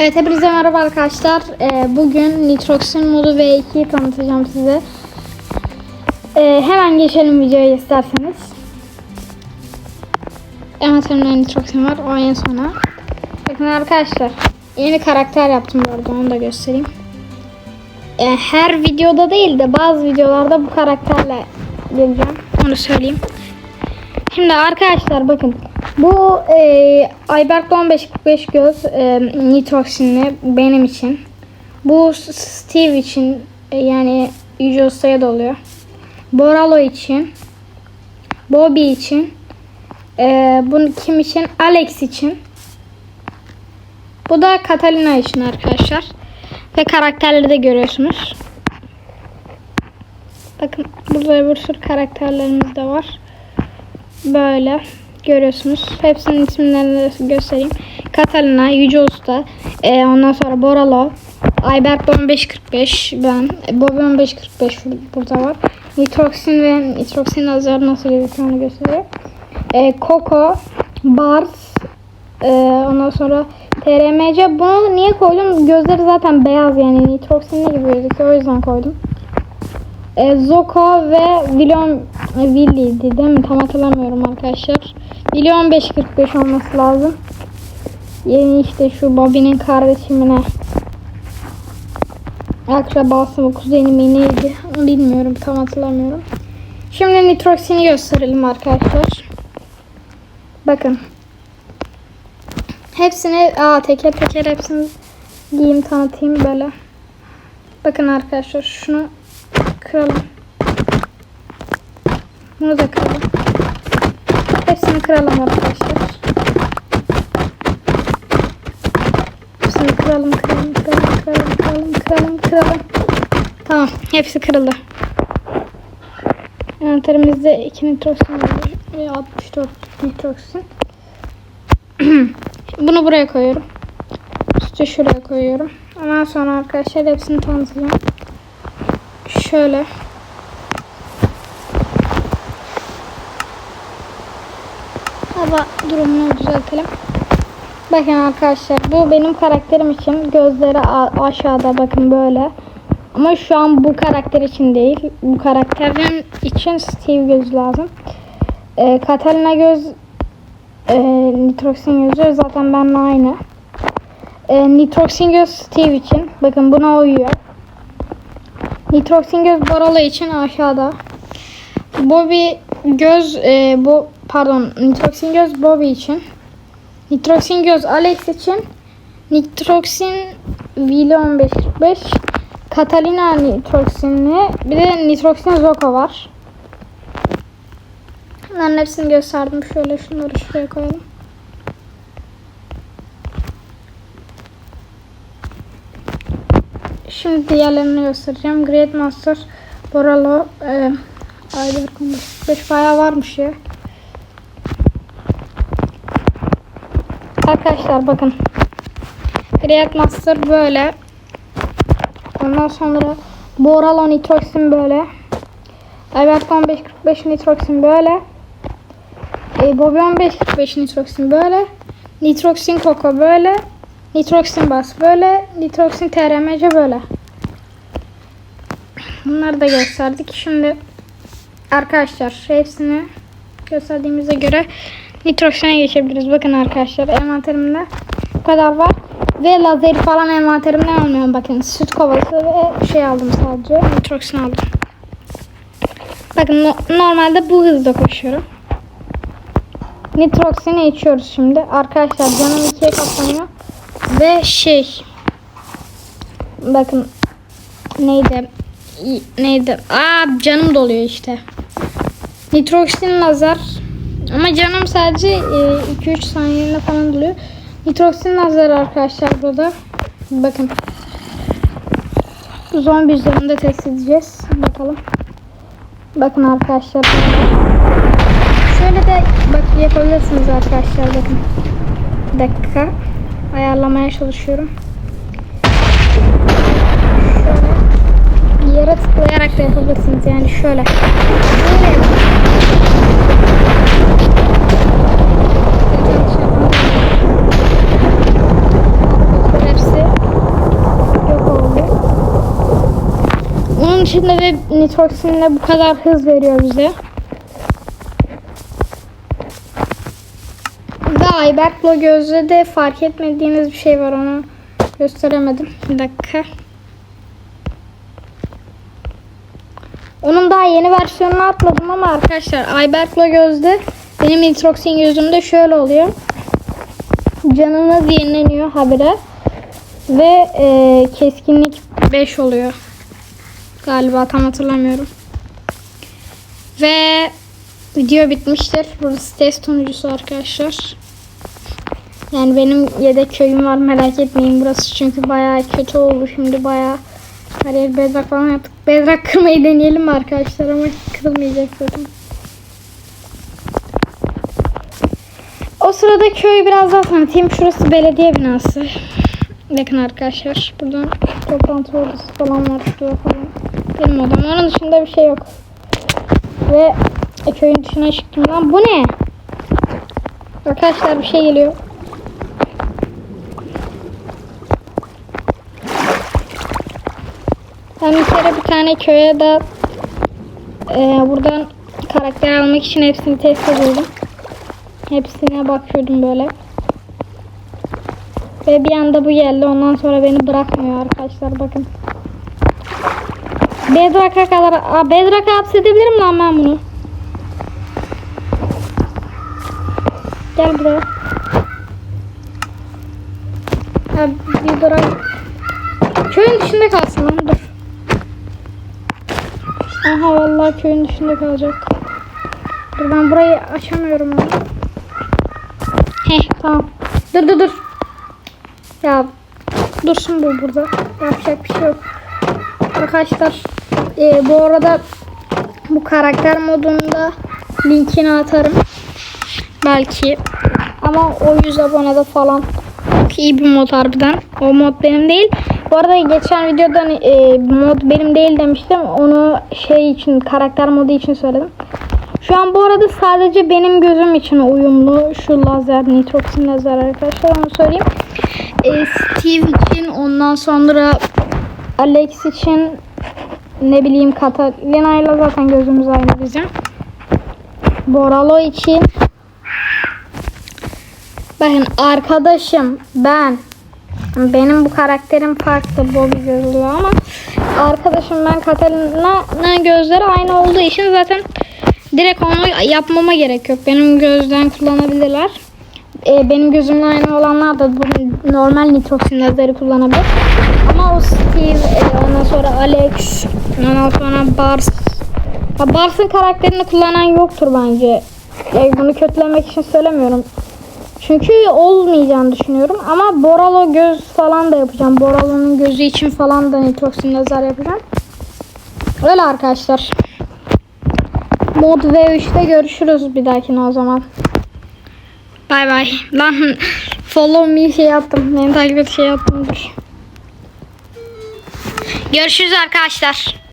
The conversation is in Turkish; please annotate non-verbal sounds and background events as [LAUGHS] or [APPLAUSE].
Evet hepinize merhaba arkadaşlar. Ee, bugün Nitroxin modu V2'yi tanıtacağım size. Ee, hemen geçelim videoya isterseniz. Evet önümde Nitroxin var. O en sona. Bakın arkadaşlar. Yeni karakter yaptım bu arada. Onu da göstereyim. Ee, her videoda değil de bazı videolarda bu karakterle geleceğim. Onu söyleyeyim. Şimdi arkadaşlar bakın bu e, Ayberk 1545 göz e, nitroksinli benim için. Bu Steve için e, yani Yüce Usta'ya da oluyor. Boralo için. Bobby için. E, bunu kim için? Alex için. Bu da Catalina için arkadaşlar. Ve karakterleri de görüyorsunuz. Bakın burada bir sürü karakterlerimiz de var. Böyle görüyorsunuz. Hepsinin isimlerini göstereyim. Catalina, Yüce Usta, e, ondan sonra Boralo, Ayberk 1545, ben, Bobby 1545 burada var. Nitroxin ve Nitroxin azar nasıl gözüküyor gösteriyor. E, Coco, Bars, e, ondan sonra TRMC. Bunu niye koydum? Gözleri zaten beyaz yani nitroksinli gibi gözüküyor. O yüzden koydum. E, Zoko ve e, Willy'di değil mi? Tam hatırlamıyorum arkadaşlar. William 545 olması lazım. Yeni işte şu Bobby'nin kardeşimine akrabası mı kuzeni mi neydi bilmiyorum tam hatırlamıyorum. Şimdi nitroksini gösterelim arkadaşlar. Bakın. Hepsini aa teker teker hepsini giyeyim tanıtayım böyle. Bakın arkadaşlar şunu kıralım. Bunu da kıralım. Hepsini kıralım arkadaşlar. Hepsini kıralım, kıralım, kıralım, kıralım, kıralım, kıralım, kıralım. Tamam, hepsi kırıldı. Envanterimizde 2 nitroksin var ve 64 nitroksin. [CLEARS THROAT] Bunu buraya koyuyorum. Sütü şuraya koyuyorum. Ondan sonra arkadaşlar hepsini tanıtacağım. Şöyle. Hava durumunu düzeltelim. Bakın arkadaşlar bu benim karakterim için gözleri aşağıda bakın böyle. Ama şu an bu karakter için değil. Bu karakterin için Steve gözü lazım. Ee, Catalina göz e, nitroksin gözü zaten benimle aynı. E, nitroksin göz Steve için. Bakın buna uyuyor. Nitroksin göz Borolo için aşağıda. Bobby göz e, bu pardon nitroksin göz Bobby için. Nitroksin göz Alex için. Nitroksin Vili 1545. Catalina nitroksinli. Bir de nitroksin Zoko var. Bunların hepsini gösterdim. Şöyle şunları şuraya koyalım. Şimdi diğerlerini göstereceğim. Great Master, Boralo, e, Ayberk 5 bayağı varmış ya. Arkadaşlar bakın. Great Master böyle. Ondan sonra Boralo Nitroxin böyle. Ayberk 1545 Nitroxin böyle. E, Bobby 1545 Nitroxin böyle. Nitroxin Coco böyle. Nitroxin Bas böyle. Nitroxin TRMC böyle. Bunları da gösterdik. Şimdi arkadaşlar hepsini gösterdiğimize göre nitroksine geçebiliriz. Bakın arkadaşlar envanterimde bu kadar var. Ve lazeri falan envanterimden almıyorum. Bakın süt kovası ve şey aldım sadece. Nitroksin aldım. Bakın no- normalde bu hızda koşuyorum. Nitroksini içiyoruz şimdi. Arkadaşlar canım ikiye katlanıyor. Ve şey bakın neydi neydi aa canım doluyor işte nitroksin lazer ama canım sadece 2-3 saniyeliğine falan doluyor nitroksin lazer arkadaşlar burada. Bakın. Zombi üzerinde test edeceğiz. Bakalım. Bakın arkadaşlar. Şöyle de bak yapabilirsiniz arkadaşlar. Bakın. Bir dakika. Ayarlamaya çalışıyorum. Şöyle. Yere tıklayarak da yapabilirsiniz. Yani şöyle. Böyle yapın. Hepsi içinde de nitroksinle bu kadar hız veriyor bize. Ve Ayberk'la gözde de fark etmediğiniz bir şey var onu gösteremedim. Bir dakika. Onun daha yeni versiyonunu atladım ama arkadaşlar Ayberk'la gözde benim nitroksin gözümde şöyle oluyor. Canınız yenileniyor habire. Ve e, keskinlik 5 oluyor. Galiba tam hatırlamıyorum. Ve video bitmiştir. Burası test sonucusu arkadaşlar. Yani benim yedek köyüm var merak etmeyin burası çünkü bayağı kötü oldu şimdi bayağı her yer bedrak falan yaptık. Bedrak kırmayı deneyelim arkadaşlar ama kırılmayacak zaten. O sırada köyü biraz daha tanıtayım. Şurası belediye binası. Bakın arkadaşlar buradan toplantı odası falan var şurada falan. Benim odam. Onun dışında bir şey yok. Ve e, köyün dışına çıktım lan. Bu ne? Arkadaşlar bir şey geliyor. Ben bir kere bir tane köye de e, buradan karakter almak için hepsini test ediyordum. Hepsine bakıyordum böyle. Ve bir anda bu geldi. Ondan sonra beni bırakmıyor arkadaşlar. Bakın. Bedrock'a kadar... Aa, Bedrock'a hapsedebilirim lan ben bunu. Gel buraya. Ha, bırak. Köyün dışında kalsın lan dur. Aha vallahi köyün dışında kalacak. Dur ben burayı açamıyorum onu. Heh tamam. Dur dur dur. Ya dursun bu burada. Yapacak bir şey yok. Arkadaşlar e, bu arada bu karakter modunda linkini atarım. Belki. Ama o 100 abonede falan çok iyi bir mod harbiden. O mod benim değil. Bu arada geçen videoda hani, e, mod benim değil demiştim. Onu şey için karakter modu için söyledim. Şu an bu arada sadece benim gözüm için uyumlu şu lazer, nitroksin lazer arkadaşlar onu söyleyeyim. E, Steve için ondan sonra Alex için ne bileyim Catalina ile zaten gözümüz aynı bizim. Boralo için Bakın arkadaşım ben benim bu karakterim farklı Bobby gözlü ama arkadaşım ben Catalina'nın gözleri aynı olduğu için zaten direkt onu yapmama gerek yok. Benim gözden kullanabilirler. Ee, benim gözümle aynı olanlar da bu normal nitroksin lazeri kullanabilir. Ama o Steve, e, ondan sonra Alex, ondan sonra Bars. Ha, Bars'ın karakterini kullanan yoktur bence. E, bunu kötülemek için söylemiyorum. Çünkü olmayacağını düşünüyorum. Ama Boralo göz falan da yapacağım. Boralo'nun gözü için falan da nitroksin lazer yapacağım. Öyle arkadaşlar. Mod V3'te görüşürüz bir dahakine o zaman. Bay bay. Lan [LAUGHS] follow me şey yaptım. Beni takip et şey yaptım. Görüşürüz arkadaşlar.